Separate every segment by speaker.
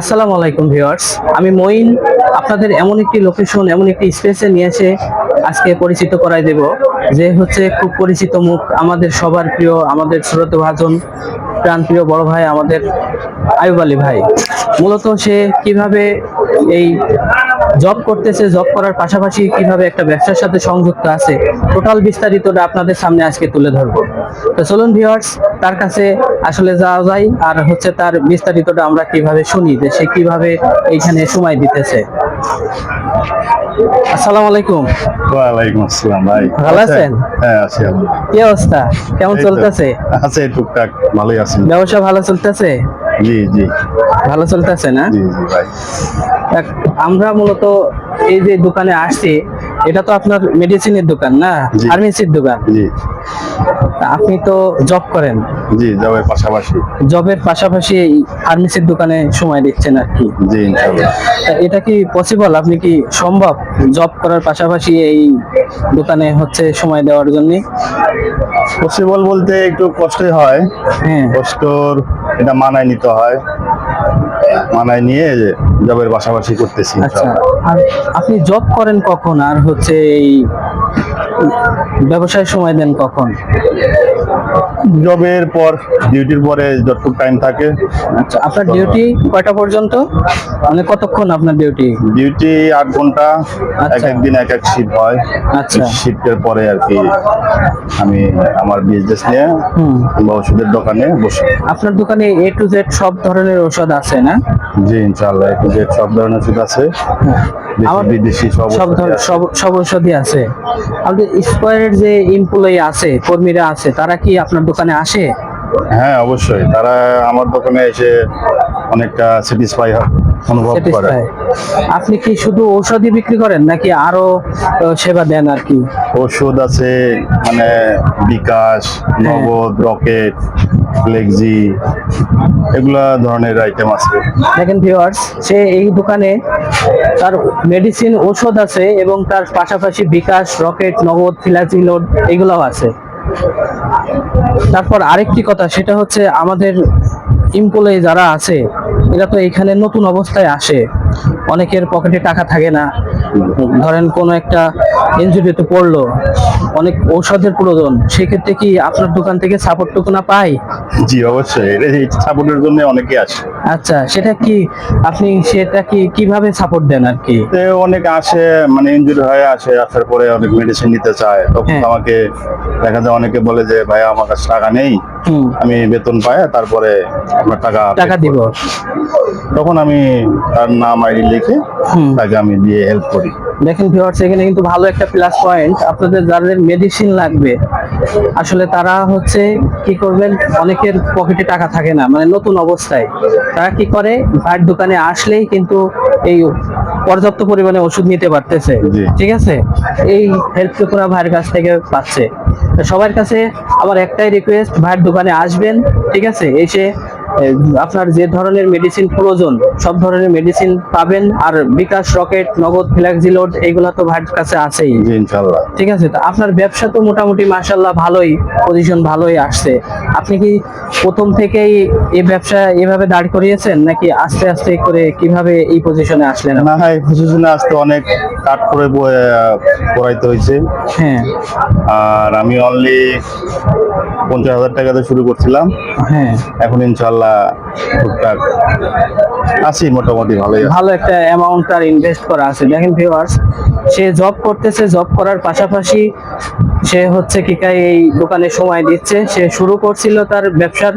Speaker 1: আসসালামু আলাইকুম ভিউয়ার্স। আমি মঈন, আপনাদের এমন একটি লোকেশন এমন একটি স্পেসে নিয়ে এসে আজকে পরিচিত করাই দেব, যে হচ্ছে খুব পরিচিত মুখ আমাদের সবার প্রিয়, আমাদের শ্রোত ভাজন প্রাণপ্রিয় বড় ভাই আমাদের আয়ুব আলী ভাই। মূলত সে কীভাবে এই জব করতেছে জব করার পাশাপাশি কীভাবে একটা ব্যবসার সাথে সংযুক্ত আছে টোটাল বিস্তারিতটা আপনাদের সামনে আজকে তুলে ধরবো। তো চলুন ভিউয়ার্স তার কাছে আসলে যাওয়া যায় আর হচ্ছে তার বিস্তারিতটা আমরা কীভাবে শুনি যে সে কীভাবে এইখানে সময় দিতেছে। আসসালামু আলাইকুম।
Speaker 2: ওয়ালাইকুম আসসালাম ভাই।
Speaker 1: ভালো আছেন?
Speaker 2: হ্যাঁ আছি।
Speaker 1: কি অবস্থা? কেমন চলতেছে?
Speaker 2: আছে টুকটাক ভালোই আছি।
Speaker 1: ব্যবসা ভালো চলতেছে?
Speaker 2: জি জি।
Speaker 1: ভালো চলতেছে না?
Speaker 2: জি জি ভাই।
Speaker 1: আমরা মূলত এই যে দোকানে আসছি এটা তো আপনার মেডিসিনের দোকান না? ফার্মেসির দোকান? আপনি তো জব করেন।
Speaker 2: জি যাবে পাশাপাশি।
Speaker 1: জবের পাশাপাশি এই ফার্মেসির দোকানে সময় দিচ্ছেন আর কি।
Speaker 2: জি
Speaker 1: এটা কি পসিবল আপনি কি সম্ভব জব করার পাশাপাশি এই দোকানে হচ্ছে সময় দেওয়ার জন্য?
Speaker 2: পসিবল বলতে একটু কষ্টই হয়।
Speaker 1: হ্যাঁ।
Speaker 2: কষ্টর এটা মানায় নিতে হয়। মানায় নিয়ে জবের পাশাপাশি করতেছি
Speaker 1: আচ্ছা আর আপনি জব করেন কখন? আর হচ্ছে এই ব্যবসায় সময় দেন কখন?
Speaker 2: জবের পর ডিউটির পরে যতটুকু টাইম থাকে।
Speaker 1: আচ্ছা আপনার ডিউটি কয়টা পর্যন্ত? মানে কতক্ষণ আপনার ডিউটি
Speaker 2: ডিউটি আট ঘণ্টা এক
Speaker 1: আচ্ছা।
Speaker 2: একদিন এক এক শিফট হয়।
Speaker 1: আচ্ছা।
Speaker 2: শিফটের পরে আর কি আমি আমার বিজনেস নিয়ে কিংবা ওষুধের দোকানে বসে।
Speaker 1: আপনার দোকানে এ টু জেড সব ধরনের ওষুধ আছে না?
Speaker 2: জি ইনশাআল্লাহ টু জেড সব ধরনের ওষুধ আছে। বিদেশি সব
Speaker 1: ঔষধই আছে। আমাদের স্কোয়ারের যে এমপ্লয়ি আছে কর্মীরা আছে তারা কি আপনার দোকানে আসে?
Speaker 2: হ্যাঁ অবশ্যই। তারা আমার দোকানে এসে অনেকটা স্যাটিসফাই অনুভব করে।
Speaker 1: আপনি কি শুধু ঔষধই বিক্রি করেন নাকি আরও সেবা দেন আর কি?
Speaker 2: ওষুধ আছে মানে বিকাশ
Speaker 1: হ্যাঁ।
Speaker 2: নগদ রকেট ফ্লেক্সি এগুলা ধরনের আইটেম আছে।
Speaker 1: দেখেন ভিউয়ার্স সে এই দোকানে তার মেডিসিন ওষুধ আছে এবং তার পাশাপাশি বিকাশ, রকেট, নগদ ফিলাজি লোড এগুলোও আছে। তারপর আরেকটি কথা, সেটা হচ্ছে আমাদের এমপ্লয়ি যারা আছে, এরা তো এখানে নতুন অবস্থায় আসে। অনেকের পকেটে টাকা থাকে না। ধরেন কোনো একটা ইনজুরিতে পড়ল, অনেক ঔষধের প্রয়োজন, সেক্ষেত্রে কি আপনার দোকান থেকে সাপোর্টটুকু না পাই
Speaker 2: জি, অবশ্যই। সাপোর্টের জন্য অনেকে আসে।
Speaker 1: আচ্ছা সেটা কি আপনি সেটা কি কীভাবে সাপোর্ট দেন আর কি?
Speaker 2: অনেক আসে মানে ইনজুরি হয়ে আসে আসার পরে অনেক মেডিসিন নিতে চায়। তখন
Speaker 1: হ্যাঁ।
Speaker 2: আমাকে দেখা যায় অনেকে বলে যে ভাই আমার কাছে টাকা নেই। আমি বেতন পাই তারপরে আপনার টাকা
Speaker 1: টাকা দিব।
Speaker 2: তখন আমি তার নাম আইডি লিখে তাকে আমি দিয়ে হেল্প করি।
Speaker 1: দেখেন ভিউয়ার্স এখানে কিন্তু ভালো একটা প্লাস পয়েন্ট আপনাদের যাদের মেডিসিন লাগবে আসলে তারা হচ্ছে কি করবেন অনেকের পকেটে টাকা থাকে না মানে নতুন অবস্থায়। তারা কি করে ভাইয়ের দোকানে আসলেই কিন্তু এই পর্যাপ্ত পরিমাণে ওষুধ নিতে পারতেছে। ঠিক আছে? এই হেল্পটুকুরা ভাইয়ের কাছ থেকে পাচ্ছে। তো সবার কাছে আমার একটাই রিকোয়েস্ট ভাইয়ের দোকানে আসবেন ঠিক আছে? এসে আপনার যে ধরনের মেডিসিন প্রয়োজন সব ধরনের মেডিসিন পাবেন। আর বিকাশ রকেট নগদ ফ্ল্যাক্সিলোড এগুলা তো ভাইয়ের কাছে আছেই।
Speaker 2: জি ইনশাল্লাহ
Speaker 1: ঠিক আছে তো আপনার ব্যবসা তো মোটামুটি মাশাল্লাহ ভালোই পজিশন ভালোই আসছে। আপনি কি প্রথম থেকেই এই ব্যবসা এভাবে দাঁড় করিয়েছেন নাকি আস্তে আস্তে করে কীভাবে এই পজিশনে আসলেন?
Speaker 2: না হয় পজিশনে আসতে অনেক কাট করে পড়াইতে হয়েছে।
Speaker 1: হ্যাঁ।
Speaker 2: আর আমি অনলি পঞ্চাশ হাজার টাকাতে শুরু করছিলাম।
Speaker 1: হ্যাঁ।
Speaker 2: এখন ইনশাল্লাহ টুকটাক আছি মোটামুটি ভালোই
Speaker 1: ভালো একটা অ্যামাউন্ট তার ইনভেস্ট করা আছে। দেখেন ভিউয়ার্স সে জব করতেছে জব করার পাশাপাশি সে হচ্ছে কি কাই এই দোকানে সময় দিচ্ছে। সে শুরু করছিল তার ব্যবসার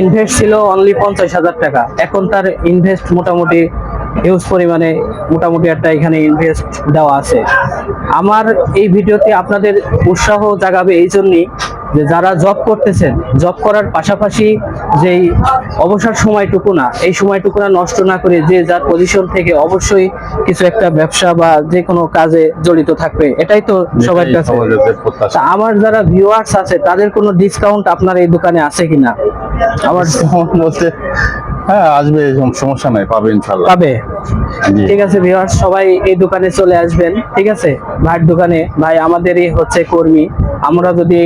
Speaker 1: ইনভেস্ট ছিল অনলি পঞ্চাশ হাজার টাকা। এখন তার ইনভেস্ট মোটামুটি হিউজ পরিমাণে মোটামুটি একটা এখানে ইনভেস্ট দেওয়া আছে। আমার এই ভিডিওতে আপনাদের উৎসাহ জাগাবে এই জন্যই যে যারা জব করতেছেন জব করার পাশাপাশি যেই অবসর সময়টুকু না এই সময়টুকু না নষ্ট না করে যে যার পজিশন থেকে অবশ্যই কিছু একটা ব্যবসা বা যে কোনো কাজে জড়িত থাকবে এটাই তো সবার কাছে। আমার যারা ভিউয়ার্স আছে তাদের কোনো ডিসকাউন্ট আপনার এই দোকানে আছে কিনা? আমার
Speaker 2: বলতে হ্যাঁ আসবে সমস্যা নাই পাবে ইনশাল্লাহ
Speaker 1: পাবে? ঠিক আছে ভিউয়ার্স সবাই এই দোকানে চলে আসবেন ঠিক আছে? ভাইয়ের দোকানে ভাই আমাদেরই হচ্ছে কর্মী। আমরা যদি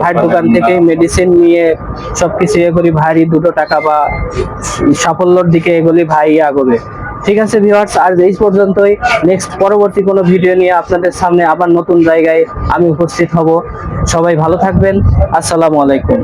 Speaker 1: ভাইয়ের দোকান থেকে মেডিসিন নিয়ে সবকিছু ইয়ে করি ভাইয়েরই দুটো টাকা বা সাফল্যর দিকে এগুলি ভাই আগবে ঠিক আছে ভিউয়ার্স আর এই পর্যন্তই। নেক্সট পরবর্তী কোনো ভিডিও নিয়ে আপনাদের সামনে আবার নতুন জায়গায় আমি উপস্থিত হব। সবাই ভালো থাকবেন। আসসালামু আলাইকুম।